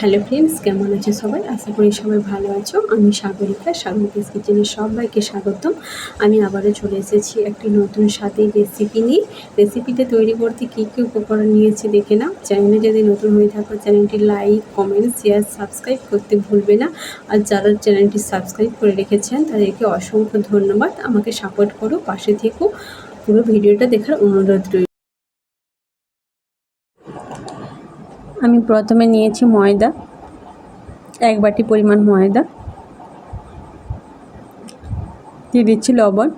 Hello friends, কেমন আছে সবাই? আশা করি সবাই ভালো আছো। আমি সাগরিকা সাগরিকাস কিচেনে সবাইকে স্বাগতম। আমি আবারও চলে এসেছি একটি নতুন স্বাদের রেসিপি নিয়ে। রেসিপিতে তৈরি করতে কী কী উপকরণ নিয়েছি দেখে নাও। চ্যানেলে যদি নতুন হয়ে থাকো চ্যানেলটি লাইক কমেন্ট শেয়ার সাবস্ক্রাইব করতে ভুলবে না। আর যারা চ্যানেলটি সাবস্ক্রাইব করে রেখেছেন, তাদেরকে অসংখ্য ধন্যবাদ। আমাকে সাপোর্ট করো, পাশে থেকো। পুরো ভিডিওটা দেখার অনুরোধ রইল। আমি প্রথমে নিয়েছি ময়দা, এক বাটি পরিমাণ ময়দা, দিয়ে দিচ্ছি লবণ।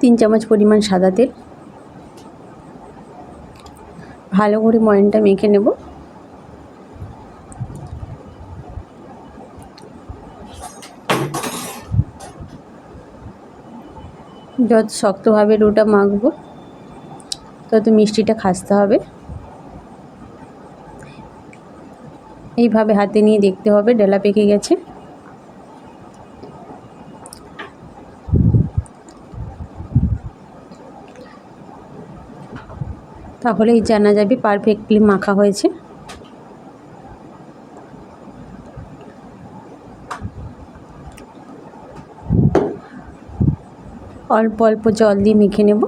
তিন চামচ পরিমাণ সাদা তেল। ভালো করে ময়নটা মেখে নেব। যত শক্তভাবে রোটা মাখবো, তত মিষ্টিটা খাসতে হবে। এইভাবে হাতে নিয়ে দেখতে হবে, ডেলা পেকে গেছে। তাহলেই জানা যাবে পারফেক্টলি মাখা হয়েছে। অল্প অল্প জল দিয়ে মেখে নেব।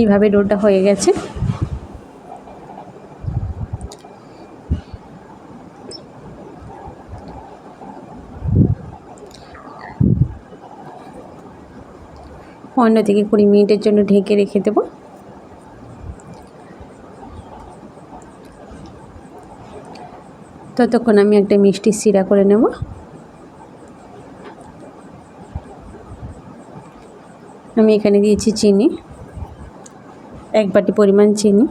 এইভাবে ডোটা হয়ে গেছে। পনেরো থেকে কুড়ি মিনিটের জন্য ঢেকে রেখে দেবো। ততক্ষণ আমি একটা মিষ্টি সিরা করে নেব। আমি এখানে দিয়েছি চিনি। এক বাটি পরিমাণ চিনি।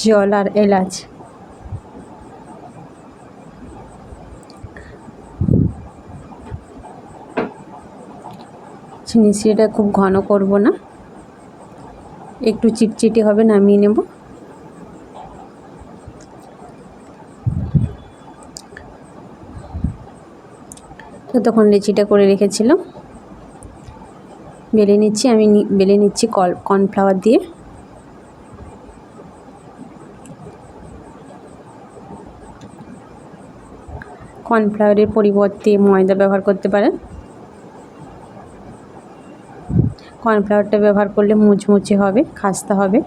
জল আর এলাচ। চিনি সিটা খুব ঘন করব না। একটু চিটচিটি হবে, নামিয়ে নেব। তো তখন লেচিটা করে রেখেছিলাম। বেলে নিচ্ছি, আমি বেলে নিচ্ছি কল, কর্নফ্লাওয়ার দিয়ে। কর্নফ্লাওয়ারের পরিবর্তে ময়দা ব্যবহার করতে পারেন। কর্নফ্লাওয়ারটা ব্যবহার করলে মুচমুচে হবে, খাস্তা হবে।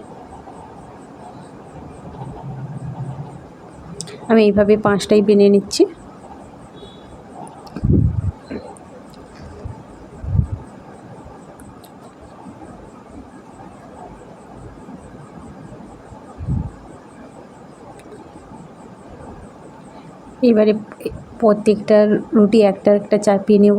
আমি এইভাবে পাঁচটাই বেনে নিচ্ছি। এবারে প্রত্যেকটা রুটি একটা একটা চাপিয়ে নেব।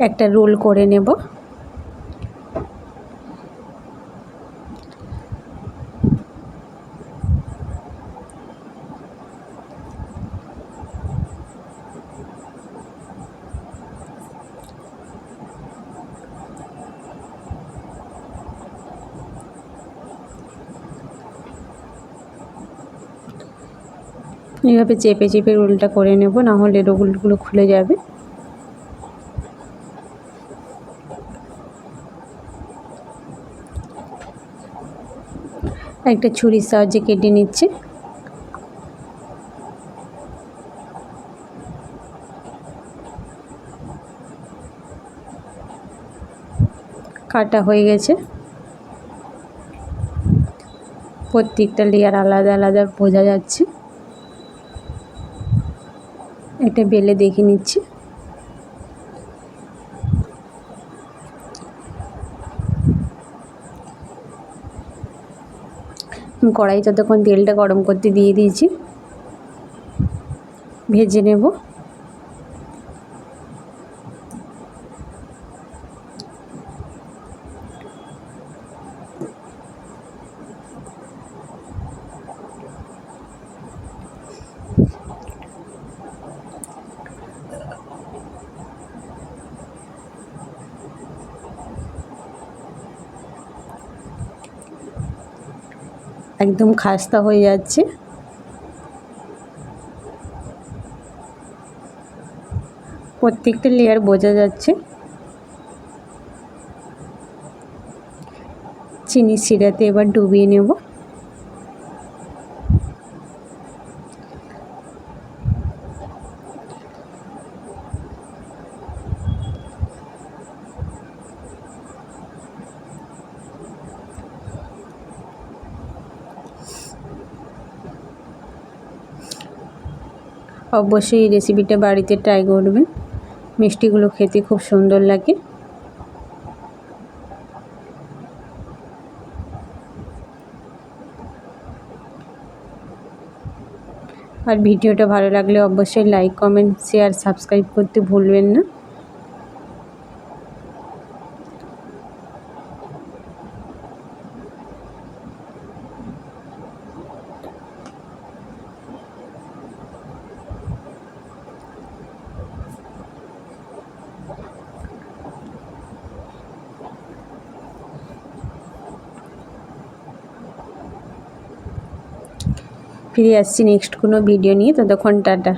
একটা রোল করে নেব। এইভাবে চেপে চেপে রোলটা করে নেব, না হলে রোলগুলো খুলে যাবে। একটা ছুরির সাহায্যে কেটে নিচ্ছে। কাটা হয়ে গেছে। প্রত্যেকটা লেয়ার আলাদা আলাদা বোঝা যাচ্ছে। এটা বেলে দেখে নিচ্ছি। কড়াই ততক্ষণ তেলটা গরম করতে দিয়ে দিয়েছি ভেজে নেব। একদম খাস্তা হয়ে যাচ্ছে। প্রত্যেকটা লেয়ার বোঝা যাচ্ছে। চিনি সিরাতে এবার ডুবিয়ে নেব। অবশ্যই এই রেসিপিটা বাড়িতে ট্রাই করবেন। মিষ্টিগুলো খেতে খুব সুন্দর লাগে। আর ভিডিওটা ভালো লাগলে অবশ্যই লাইক কমেন্ট শেয়ার সাবস্ক্রাইব করতে ভুলবেন না। ফিরে আসছি নেক্সট কোনো ভিডিও নিয়ে ততক্ষণ টাটা।